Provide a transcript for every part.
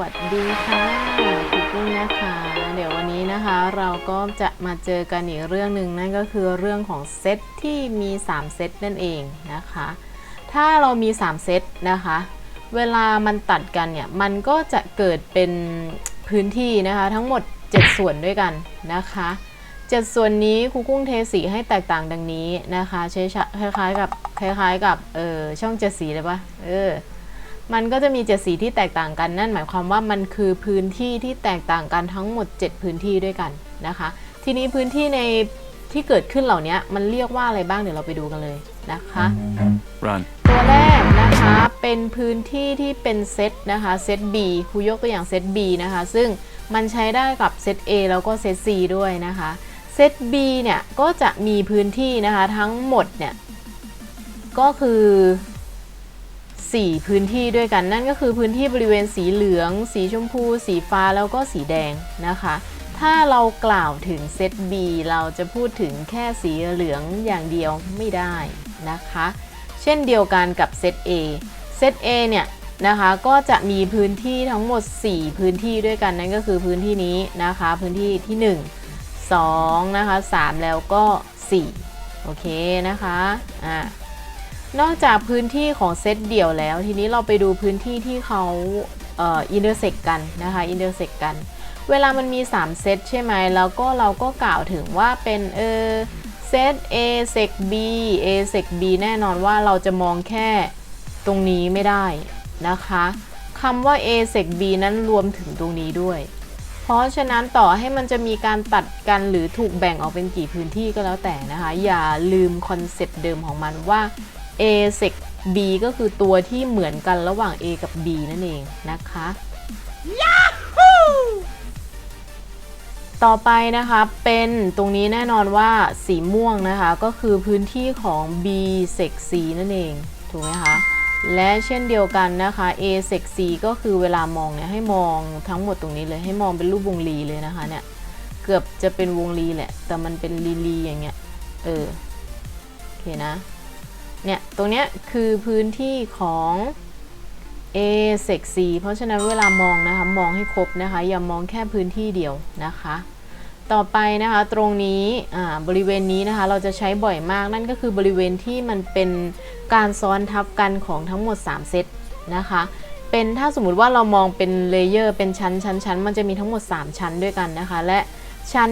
วัสดีค่ะคุณกุ้งนะคะ เดี๋ยววันนี้นะคะเราก็จะมาเจอกันอีกเรื่องหนึ่งนั่นก็คือเรื่องของเซตที่มี 3 เซตนั่นเองนะคะ ถ้าเรามี 3 เซตนะคะ เวลามันตัดกันเนี่ย มันก็จะเกิดเป็นพื้นที่นะคะทั้งหมด 7 ส่วนด้วยกันนะคะเจ็ดส่วนนี้ครูกุ้งเทสีให้แตกต่างดังนี้นะคะใช้คล้ายๆกับคล้ายๆกับเออช่องเจ็ดสีเลยปะเออ มันก็จะมีเจ็ดสีที่แตกต่างกัน นั่นหมายความว่ามันคือพื้นที่ที่แตกต่างกันทั้งหมด 7 พื้นที่ด้วยกันนะคะ ทีนี้พื้นที่ในที่เกิดขึ้นเหล่านี้มันเรียกว่าอะไรบ้างเดี๋ยวเราไปดูกันเลยนะคะ Run. ตัวแรกนะคะเป็นพื้นที่ที่เป็นเซตนะคะเซต B ครูยกตัวอย่างเซต B นะคะ ซึ่งมันใช้ได้กับเซต A แล้วก็เซต C ด้วยนะคะเซต B เนี่ยก็จะมีพื้นที่นะคะทั้งหมดเนี่ยก็คือ 4 พื้นที่ด้วยกันนั่นก็คือพื้นที่บริเวณสีเหลือง สีชมพู สีฟ้าแล้วก็สีแดงนะคะ ถ้าเรากล่าวถึงเซต B เราจะพูดถึงแค่สีเหลืองอย่างเดียวไม่ได้นะคะ เช่นเดียวกันกับเซต A เซต A เนี่ยนะคะก็จะมีพื้นที่ทั้งหมด 4 พื้นที่ด้วยกันนั่นก็คือพื้นที่นี้นะคะ พื้นที่ที่ 1 2 นะคะ 3 แล้วก็ 4 โอเคนะคะอ่า นอกจากพื้นที่ของเซตเดี่ยวแล้ว ทีนี้เราไปดูพื้นที่ที่เขาเอ,อ,อินเตอร์เซกกันนะคะอินเตอร์เซกกัน เวลามันมี 3 เซตใช่ไหมแล้วก็เราก็กล่าวถึงว่าเป็นเออเซต A เซก B A เซก B แน่นอนว่าเราจะมองแค่ตรงนี้ไม่ได้นะคะคำว่า A เซก B นั้นรวมถึงตรงนี้ด้วย เพราะฉะนั้นต่อให้มันจะมีการตัดกันหรือถูกแบ่งออกเป็นกี่พื้นที่ก็แล้วแต่นะคะ อย่าลืมคอนเซปต์เดิมของมันว่า A เซก B ก็คือตัวที่เหมือนกันระหว่าง A กับ B นั่นเองนะคะต่อไปนะคะเป็นตรงนี้แน่นอนว่าสีม่วงนะคะ ก็คือพื้นที่ของ B เซก C นั่นเอง ถูกไหมคะ และเช่นเดียวกันนะคะ A เซก C ก็คือเวลามองเนี่ยให้มองทั้งหมดตรงนี้เลยให้มองเป็นรูปวงรีเลยนะคะเนี่ยเกือบจะเป็นวงรีแหละ แต่มันเป็นลีลีอย่างเงี้ยเออโอเคนะ เนี่ย ตรงเนี้ยคือพื้นที่ของ A เซก C เพราะฉะนั้นเวลามองนะคะ มองให้ครบนะคะ อย่ามองแค่พื้นที่เดียวนะคะ ต่อไปนะคะตรงนี้บริเวณนี้นะคะ เราจะใช้บ่อยมากนั่นก็คือบริเวณที่มันเป็นการซ้อนทับกันของทั้งหมด 3 เซตนะคะ เป็นถ้าสมมุติว่าเรามองเป็นเลเยอร์เป็นชั้นชั้นชั้นมันจะมีทั้งหมด 3 ชั้นด้วยกันนะคะ และชั้น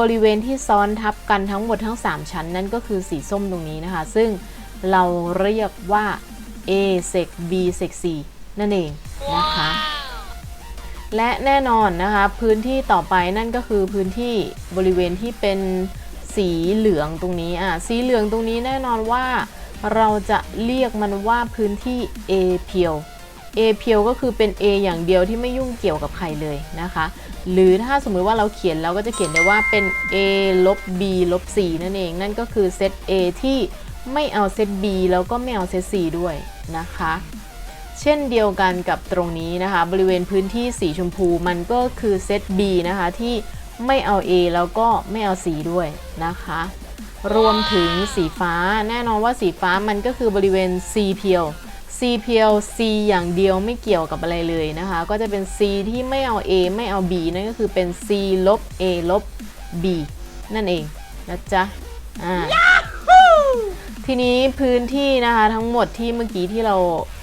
บริเวณที่ซ้อนทับกันทั้งหมดทั้ง 3 ชั้นนั่นก็คือสีส้มตรงนี้นะคะ ซึ่ง เราเรียกว่า A เซก B เซก C นั่นเองนะคะ และแน่นอนนะคะ พื้นที่ต่อไปนั่นก็คือพื้นที่บริเวณที่เป็นสีเหลืองตรงนี้อะสีเหลืองตรงนี้แน่นอนว่าเราจะเรียกมันว่าพื้นที่ A เพียว A เพียวก็คือเป็น A อย่างเดียวที่ไม่ยุ่งเกี่ยวกับใครเลยนะคะ หรือถ้าสมมุติว่าเราเขียนเราก็จะเขียนได้ว่าเป็น A ลบ B ลบ C นั่นเอง นั่นก็คือเซต A ที่ ไม่เอาเซต B แล้วก็ไม่เอาเซต C ด้วยนะคะ เช่นเดียวกันกับตรงนี้นะคะ บริเวณพื้นที่สีชมพูมันก็คือเซต B นะคะที่ไม่เอา A แล้วก็ไม่เอา C ด้วยนะคะ รวมถึงสีฟ้าแน่นอนว่าสีฟ้ามันก็คือบริเวณ C เพียว C เพียว C อย่างเดียวไม่เกี่ยวกับอะไรเลยนะคะ ก็จะเป็น C ที่ไม่เอา A ไม่เอา B นั่นก็คือเป็น C ลบ A ลบ B นั่นเองนะจ๊ะอ่า ทีนี้พื้นที่นะคะทั้งหมดที่เมื่อกี้ที่เรา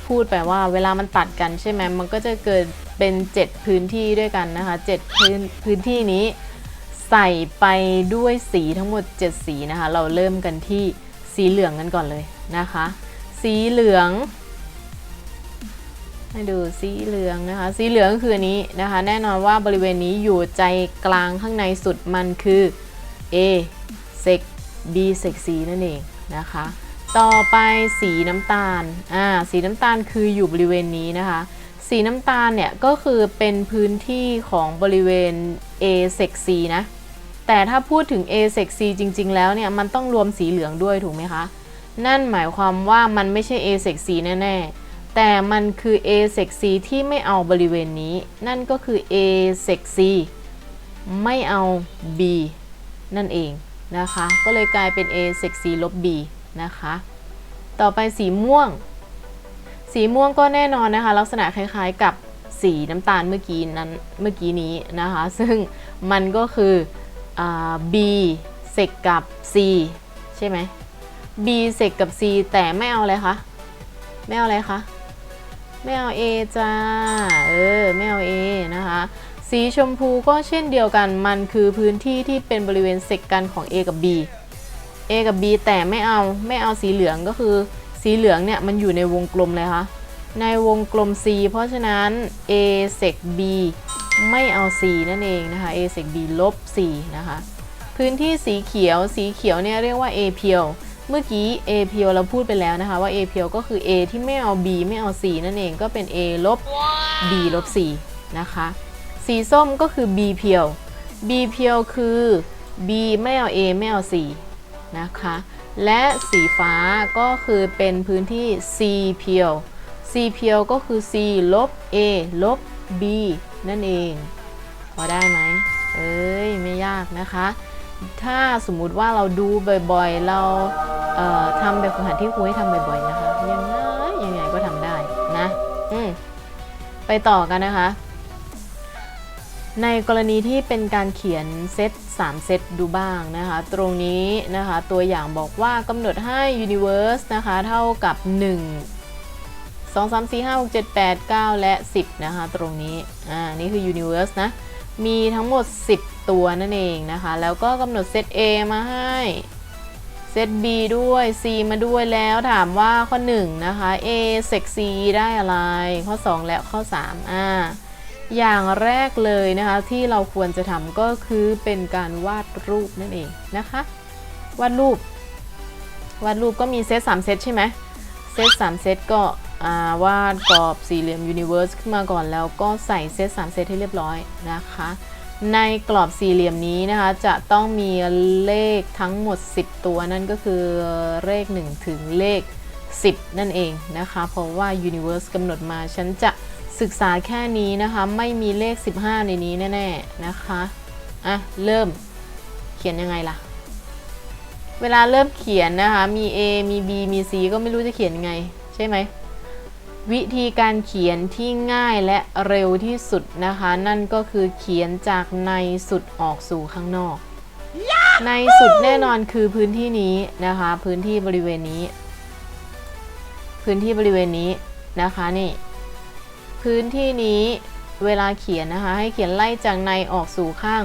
พูดไปว่า เวลามันตัดกันใช่ไหมมันก็จะเกิดเป็น 7 พื้นที่ด้วยกันนะคะ7พื้นพื้นที่นี้ ใส่ไปด้วยสีทั้งหมด 7 สีนะคะ เราเริ่มกันที่สีเหลืองกันก่อนเลยนะคะ สีเหลืองให้ดูสีเหลืองนะคะ สีเหลืองคือนนี้นะคะ แน่นอนว่าบริเวณนี้อยู่ใจกลางข้างในสุดมันคือ A เซก B เซก C นั่นเอง นะคะ ต่อไปสีน้ำตาลอ่าสีน้ำตาลคืออยู่บริเวณนี้นะคะ สีน้ำตาลเนี่ยก็คือเป็นพื้นที่ของบริเวณ A เซก C นะ แต่ถ้าพูดถึง A เซก C จริง ๆ แล้วเนี่ยมันต้องรวมสีเหลืองด้วยถูกไหมคะ นั่นหมายความว่ามันไม่ใช่ A เซก C แน่ๆ แต่มันคือ A เซก C ที่ไม่เอาบริเวณนี้ นั่นก็คือ A เซก C ไม่เอา B นั่นเอง นะคะ ก็เลยกลายเป็น A เซก C ลบ B นะคะ ต่อไปสีม่วง สีม่วงก็แน่นอนนะคะ ลักษณะคล้ายๆกับสีน้ำตาลเมื่อกี้นั้นเมื่อกี้นี้นะคะ ซึ่งมันก็คืออ B เซกกับ C ใช่ไหม B เซกกับ C แต่ไม่เอาอะไรคะ ไม่เอาอะไรคะ ไม่เอา A จ้า เออ ไม่เอา A นะคะ สีชมพูก็เช่นเดียวกัน มันคือพื้นที่ที่เป็นบริเวณเซกกันของ A กับ B A กับ B แต่ไม่เอาไม่เอาสีเหลืองก็คือ สีเหลืองเนี่ยมันอยู่ในวงกลมเลยคะในวงกลม C เพราะฉะนั้น A เซก B ไม่เอา C นั่นเองนะคะ A เซก B ลบ C นะคะ พื้นที่สีเขียว สีเขียวเนี่ยเรียกว่า A เพียว เมื่อกี้ A เพียวเราพูดไปแล้วนะคะว่า A เพียวก็คือ A ที่ไม่เอา B ไม่เอา C นั่นเองก็เป็น A ลบ B ลบ C นะคะ สีส้มก็คือ B เพียว B เพียวคือ B ไม่เอา A ไม่เอา C นะคะ และสีฟ้าก็คือเป็นพื้นที่ C เพียว C เพียวก็คือ C ลบ A ลบ B นั่นเอง พอได้ไหม เอ้ย ไม่ยากนะคะ ถ้าสมมุติว่าเราดูบ่อยๆ เราเทำแบบฝึกหัดที่ครูให้ทำบ่อยๆ นะคะ ยังไงยังไงก็ทำได้นะ อืมไปต่อกันนะคะ ในกรณีที่เป็นการเขียนเซต3 เซตดูบ้างนะคะ ตรงนี้นะคะตัวอย่างบอกว่ากำหนดให้ universe นะคะเท่ากับ 1 2 3 4 5 6 7 8 9 และ 10 นะคะ ตรงนี้อ่านี่คือ universe นะ มีทั้งหมด 10 ตัวนั่นเองนะคะ แล้วก็กำหนดเซต A มาให้เซต B ด้วย C มาด้วยแล้วถามว่าข้อ 1 นะคะ A เซก C ได้อะไร ข้อ 2 และข้อ 3 อ่า อย่างแรกเลยนะคะที่เราควรจะทำก็คือเป็นการวาดรูปนั่นเองนะคะ วาดรูป วาดรูปก็มีเซต3เซตใช่ไหมเซต3เซตก็วาดกรอบสี่เหลี่ยม Universe ขึ้นมาก่อนแล้วก็ใส่เซต3เซตให้เรียบร้อยนะคะ ในกรอบสี่เหลี่ยมนี้นะคะจะต้องมีเลขทั้งหมด 10 ตัวนั่นก็คือเลข 1 ถึงเลข 10 นั่นเองนะคะ เพราะว่า Universe กำหนดมาฉันจะ ศึกษาแค่นี้นะคะ ไม่มีเลข 15 ในนี้แน่ๆนะคะ อะ เริ่มเขียนยังไงล่ะ เวลาเริ่มเขียนนะคะ มี A มี B มี C ก็ไม่รู้จะเขียนยังไง ใช่ไหม วิธีการเขียนที่ง่ายและเร็วที่สุดนะคะ นั่นก็คือเขียนจากในสุดออกสู่ข้างนอก ในสุดแน่นอนคือพื้นที่นี้นะคะ พื้นที่บริเวณนี้ พื้นที่บริเวณนี้นะคะนี่ พื้นที่นี้เวลาเขียนนะคะ ให้เขียนไล่จากในออกสู่ข้าง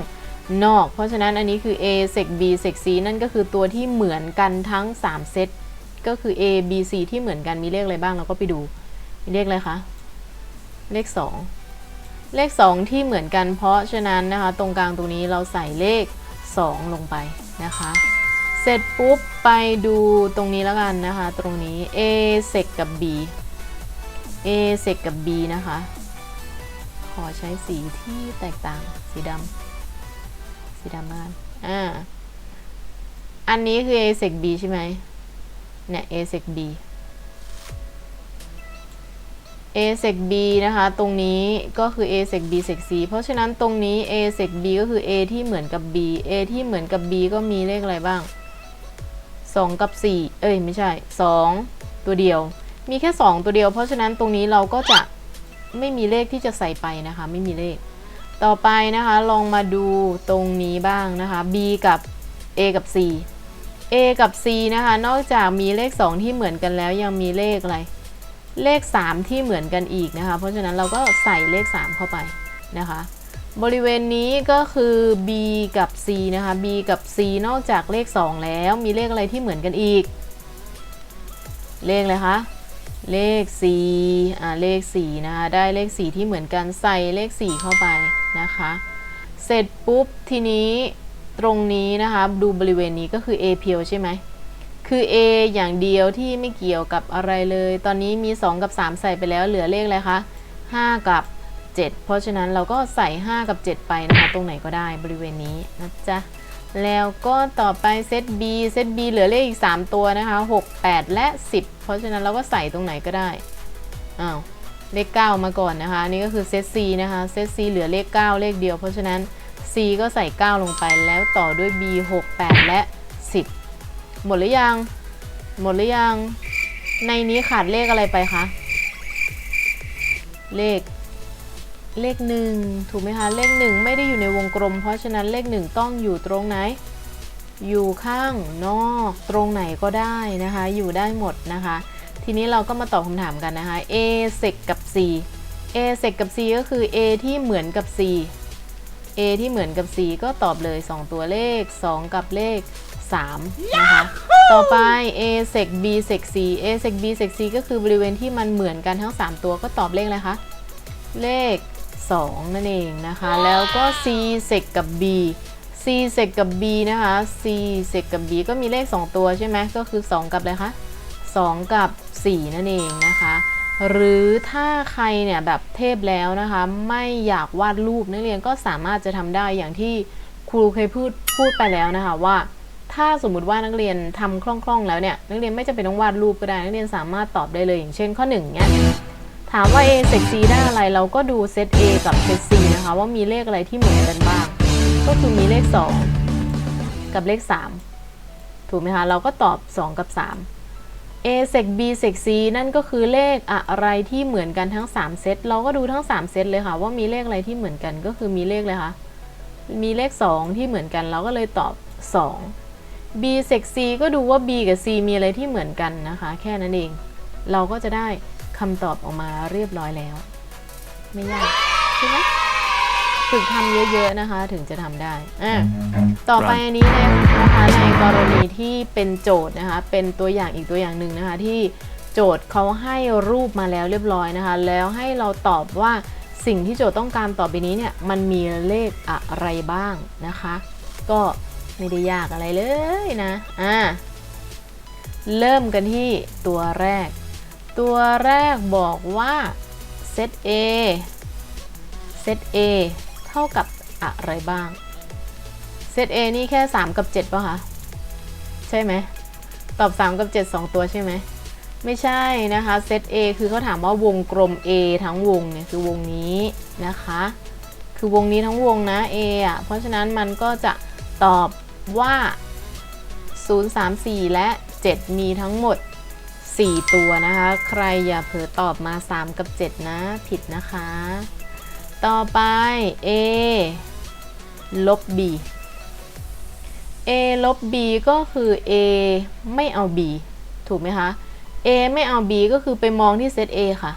นอก เพราะฉะนั้นอันนี้คือ A เซก B เซก C นั่นก็คือตัวที่เหมือนกันทั้ง 3 เซต ก็คือ A B C ที่เหมือนกันมีเลขอะไรบ้างเราก็ไปดู มีเลขอะไรคะ เลข 2 เลข 2 ที่เหมือนกัน เพราะฉะนั้นนะคะ ตรงกลางตรงนี้เราใส่เลข 2 ลงไปนะคะ เสร็จปุ๊บไปดูตรงนี้แล้วกันนะคะ ตรงนี้ A เซกกับ B A เซกกับ B นะคะ ขอใช้สีที่แตกต่าง สีดำ สีดำมากอ่า อันนี้คือ A เซก B ใช่ไหม เนี่ย A เซก B A เซก B นะคะ ตรงนี้ก็คือ A เซก B เซก C เพราะฉะนั้นตรงนี้ A เซก B ก็คือ A ที่เหมือนกับ B A ที่เหมือนกับ B ก็มีเลขอะไรบ้าง 2 กับ 4 เอ้ย ไม่ใช่ 2 ตัวเดียว มีแค่ 2 ตัวเดียว เพราะฉะนั้นตรงนี้เราก็จะไม่มีเลขที่จะใส่ไปนะคะ ไม่มีเลข ต่อไปนะคะลองมาดูตรงนี้บ้างนะคะ B กับ A กับ C A กับ C นะคะ นอกจากมีเลข 2 ที่เหมือนกันแล้วยังมีเลขอะไร เลข 3 ที่เหมือนกันอีกนะคะ เพราะฉะนั้นเราก็ใส่เลข 3 เข้าไปนะคะ บริเวณนี้ก็คือ B กับ C นะคะ B กับ C นอกจากเลข 2 แล้วมีเลขอะไรที่เหมือนกันอีก เลขอะไรคะ เลข4อ่าเลข4นะคะได้เลข 4 ที่เหมือนกันใส่เลข 4 เข้าไปนะคะ เสร็จปุ๊บทีนี้ตรงนี้นะคะดูบริเวณนี้ก็คือ A เพียวใช่ไหมคือ A อย่างเดียวที่ไม่เกี่ยวกับอะไรเลย ตอนนี้มี 2 กับ 3 ใส่ไปแล้วเหลือเลขอะไรคะ5 กับ 7 เพราะฉะนั้นเราก็ใส่ 5 กับ 7 ไปนะคะ ตรงไหนก็ได้บริเวณนี้นะจ๊ะ แล้วก็ต่อไปเซต B เซต B เหลือเลขอีก 3 ตัวนะคะ 6 8 และ 10 เพราะฉะนั้นเราก็ใส่ตรงไหนก็ได้ อ้าว เลข 9 มาก่อนนะคะนนี้ก็คือเซต C นะคะ เซต C เหลือเลข 9 เลขเดียว เพราะฉะนั้น C ก็ใส่ 9 ลงไปแล้วต่อด้วย B 6 8 และ 10 หมดหรือยัง หมดหรือยัง ในนี้ขาดเลขอะไรไปคะ เลข เลขหนึ่งถูกไหมคะ เลขหนึ่งไม่ได้อยู่ในวงกลม เพราะฉะนั้นเลขหนึ่งต้องอยู่ตรงไหน อยู่ข้างนอกตรงไหนก็ได้นะคะ อยู่ได้หมดนะคะ ทีนี้เราก็มาตอบคำถามกันนะคะ a เซกกับ c a เซกกับ c ก็คือ a ที่เหมือนกับ c a ที่เหมือนกับ c ก็ตอบเลย 2 ตัวเลข 2 กับเลข 3 นะคะ ต่อไป a เซก b เซก c a เซก b เซก c ก็คือบริเวณที่มันเหมือนกันทั้ง 3 ตัวก็ตอบเลขอะไรคะ เลข 2 นั่นเองนะคะ แล้วก็ c เซกกับ b c เซกกับ b นะคะ c เซกกับ b ก็มีเลข 2 ตัวใช่ไหมก็คือ 2 กับอะไรคะ2 กับ 4 นั่นเองนะคะ หรือถ้าใครเนี่ยแบบเทพแล้วนะคะ ไม่อยากวาดรูปนักเรียนก็สามารถจะทำได้อย่างที่ครูเคยพูดพูดไปแล้วนะคะว่าถ้าสมมุติว่านักเรียนทำคล่องๆแล้วเนี่ยนักเรียนไม่จำเป็นต้องวาดรูปก็ได้ นักเรียนสามารถตอบได้เลยอย่างเช่นข้อ1เนี่ย ถามว่า a เซก c ได้อะไรเราก็ดูเซต a กับเซต c นะคะ ว่ามีเลขอะไรที่เหมือนกันบ้าง ก็คือมีเลข 2 กับเลข 3 ถูกไหมคะ เราก็ตอบ 2 กับ 3 a เซก b เซก c นั่นก็คือเลขอะไรที่เหมือนกันทั้ง 3 เซต เราก็ดูทั้ง 3 เซตเลยค่ะ ว่ามีเลขอะไรที่เหมือนกันก็คือมีเลขเลยค่ะ มีเลข 2 ที่เหมือนกันเราก็เลยตอบ 2 b เซก c ก็ดูว่า b กับ c มีอะไรที่เหมือนกันนะคะ แค่นั้นเอง เราก็จะได้ คำตอบออกมาเรียบร้อยแล้ว ไม่ยากใช่ไหมฝึกทำเยอะๆนะคะ ถึงจะทำได้อะต่อไปอันนี้นะคะในกรณีที่เป็นโจทย์นะคะ เป็นตัวอย่างอีกตัวอย่างหนึ่งนะคะ ที่โจทย์เขาให้รูปมาแล้วเรียบร้อยนะคะ แล้วให้เราตอบว่าสิ่งที่โจทย์ต้องการต่อไปนี้เนี่ยมันมีเลขอะไรบ้างนะคะ ก็ไม่ได้ยากอะไรเลยนะอ่าเริ่มกันที่ตัวแรก ตัวแรกบอกว่าเซต A เซต A เท่ากับอะไรบ้างเซต A นี่แค่ 3 กับ 7ป่ะคะ ใช่ไหม ตอบ 3 กับ 7 2 ตัวใช่ไหม ไม่ใช่นะคะเซต A คือเขาถามว่าวงกลม A ทั้งวงเนี่ยคือวงนี้นะคะ คือวงนี้ทั้งวงนะ A อะ เพราะฉะนั้นมันก็จะตอบว่า 0 3 4 และ 7 มีทั้งหมด 4 ตัวนะคะ ใครอย่าเผลอตอบมา 3 กับ 7 นะ ผิดนะคะ ต่อไป A ลบ B a ลบ b ก็คือ a ไม่เอา b ถูกไหมคะ a ไม่เอา b ก็คือไปมองที่เซต a ค่ะ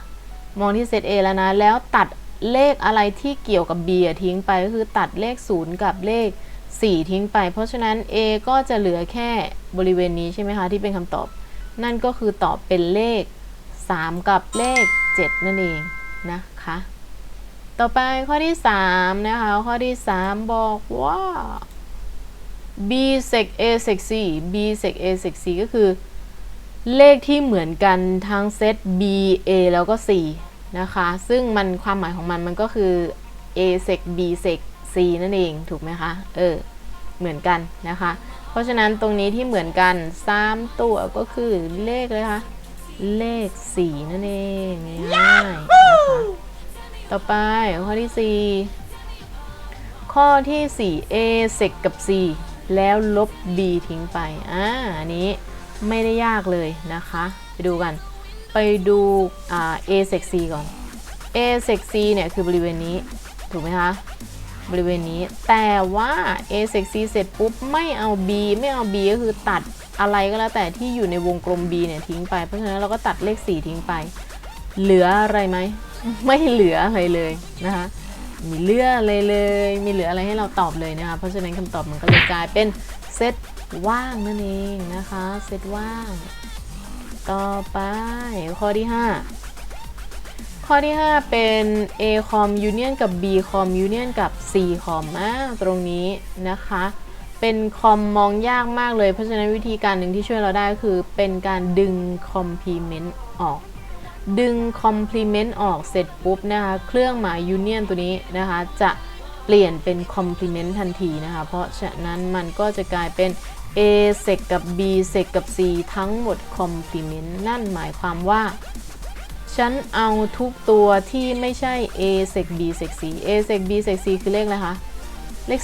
มองที่เซต a แล้วนะ แล้วตัดเลขอะไรที่เกี่ยวกับ b ทิ้งไปก็คือตัดเลข 0 กับเลข 4 ทิ้งไป เพราะฉะนั้น a ก็จะเหลือแค่บริเวณนี้ใช่ไหมคะ ที่เป็นคำตอบ นั่นก็คือตอบเป็นเลข 3 กับเลข 7 นั่นเองนะคะ ต่อไปข้อที่ 3 นะคะ ข้อที่ 3 บอกว่า b sec a sec c b sec a sec c ก็คือ เลขที่เหมือนกันทั้งเซต b a แล้วก็ c นะคะ ซึ่งมันความหมายของมันมันก็คือ a sec b sec c นั่นเอง ถูกไหมคะ เออ เหมือนกันนะคะ เพราะฉะนั้นตรงนี้ที่เหมือนกัน 3 ตัวก็คือเลขเลยค่ะ เลข 4 นั่นเองง่ายๆนะคะต่อไปข้อที่ 4 ข้อที่ 4 a sec กับ c แล้วลบ b ทิ้งไป อ่า อันนี้ไม่ได้ยากเลยนะคะ ไปดูกัน ไปดูอ่า a sec c ก่อน a sec c เนี่ยคือบริเวณนี้ ถูกไหมคะ บริเวณนี้ แต่ว่า a sec c เสร็จปุ๊บไม่เอา b ไม่เอา b ก็คือตัดอะไรก็แล้วแต่ที่อยู่ในวงกลม b เนี่ยทิ้งไป เพราะฉะนั้นเราก็ตัดเลข 4 ทิ้งไป เหลืออะไรไหม ไม่เหลืออะไรเลยนะคะมีเหลืออะไรเลย มีเหลืออะไรให้เราตอบเลยนะคะ เพราะฉะนั้นคำตอบมันก็เลยกลายเป็นเซตว่างนั่นเองนะคะ เซตว่าง ต่อไปข้อที่ 5 ข้อที่ 5 เป็น A com union กับ B com union กับ C com อ่าตรงนี้นะคะ เป็นคอมมองยากมากเลย เพราะฉะนั้นวิธีการหนึ่งที่ช่วยเราได้คือเป็นการดึง complement ออก ดึง complement ออกเสร็จปุ๊บนะคะ เครื่องหมาย union ตัวนี้นะคะ จะเปลี่ยนเป็น complement ทันทีนะคะ เพราะฉะนั้นมันก็จะกลายเป็น a sec กับ b sec กับ c ทั้งหมด complement นั่นหมายความว่า ฉันเอาทุกตัวที่ไม่ใช่ a sec b sec c a sec b sec c คือเลขอะไรคะ เลข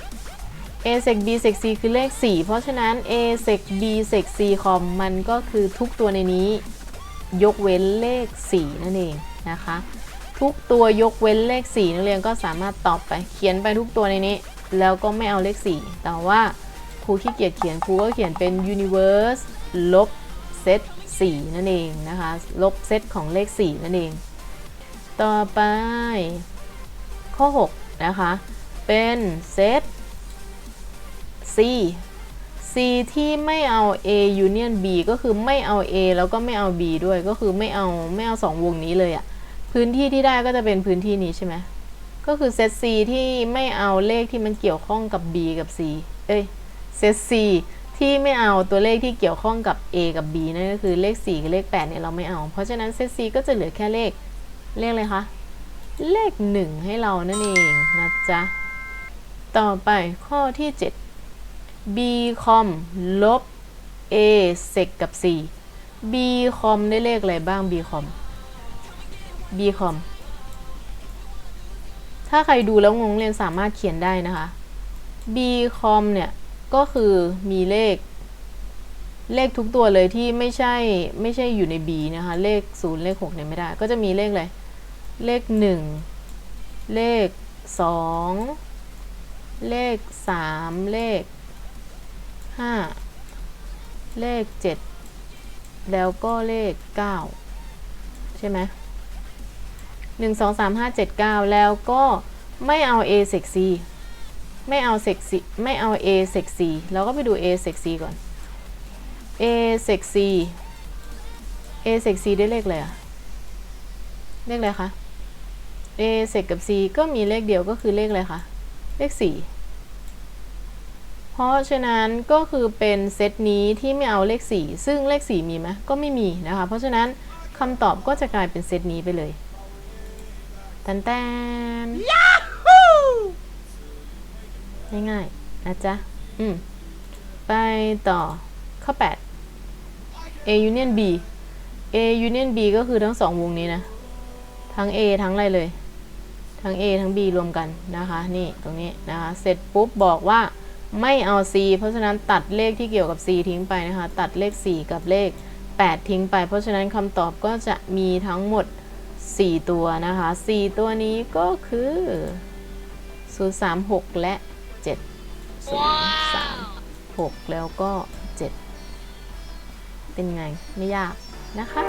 4 a sec b sec c คือเลข 4 เพราะฉะนั้น a sec b sec c คอมมันก็คือทุกตัวในนี้ ยกเว้นเลข 4 นั่นเองนะคะ ทุกตัวยกเว้นเลข 4 นักเรียนก็สามารถตอบไปเขียนไปทุกตัวในนี้ แล้วก็ไม่เอาเลข 4 แต่ว่าครูขี้เกียจเขียนครูก็เขียนเป็น universe ลบเซต 4 นั่นเองนะคะ ลบเซตของเลข 4 นั่นเอง ต่อไป ข้อ 6 นะคะ เป็นเซต C C ที่ไม่เอา A union B ก็คือไม่เอา A แล้วก็ไม่เอา B ด้วยก็คือไม่เอาไม่เอาสองวงนี้เลยอะพื้นที่ที่ได้ก็จะเป็นพื้นที่นี้ใช่ไหมก็คือเซต C ที่ไม่เอาเลขที่มันเกี่ยวข้องกับ B กับ C เอ้ยเซต C ที่ไม่เอาตัวเลขที่เกี่ยวข้องกับ A กับ B นั่นก็คือเลข 4 กับเลข 8 เนี่ยเราไม่เอา เพราะฉะนั้นเซต C ก็จะเหลือแค่เลข เลขอะไรคะ เลข 1 ให้เรานั่นเองนะจ๊ะ ต่อไปข้อที่ 7 b com ลบ a sec กับ c b com ได้เลขอะไรบ้าง b com b com ถ้าใครดูแล้วงงเรียนสามารถเขียนได้นะคะ b com เนี่ย ก็คือมีเลข เลขทุกตัวเลยที่ไม่ใช่ไม่ใช่อยู่ใน b นะคะ เลข 0 เลข6เนี่ยไม่ได้ ก็จะมีเลขอะไร เลข 1 เลข 2 เลข 3 เลขห้าเลขเจ็ดแล้วก็เลขเก้าใช่ไหมหนึ่งสองสามห้าเจ็ดเก้าแล้วก็ไม่เอา a sec c ไม่เอา sec c ไม่เอา a sec c เราก็ไปดู a sec c ก่อน a sec c a sec c ได้เลขอะไรอะเลขอะไรคะ a sec กับ c ก็มีเลขเดียวก็คือเลขอะไรคะ เลขสี่เพราะฉะนั้นก็คือเป็นเซตนี้ที่ไม่เอาเลข 4 ซึ่งเลข 4 มีไหมก็ไม่มีนะคะ เพราะฉะนั้นคำตอบก็จะกลายเป็นเซตนี้ไปเลยตันแตน ง่ายๆนะจ๊ะ อืม ไปต่อข้อ 8 A union B A union B ก็คือทั้งสองวงนี้นะ ทั้ง A ทั้งอะไรเลย ทั้ง A ทั้ง B รวมกันนะคะ นี่ตรงนี้นะคะ เสร็จปุ๊บบอกว่าไม่เอา C เพราะฉะนั้นตัดเลขที่เกี่ยวกับ C ทิ้งไปนะคะ ตัดเลข 4 กับเลข 8 ทิ้งไป เพราะฉะนั้นคำตอบก็จะมีทั้งหมด 4 ตัวนะคะ 4 ตัวนี้ก็คือ 036 และ 7 036 แล้วก็ 7 เป็นไงไม่ยากนะคะ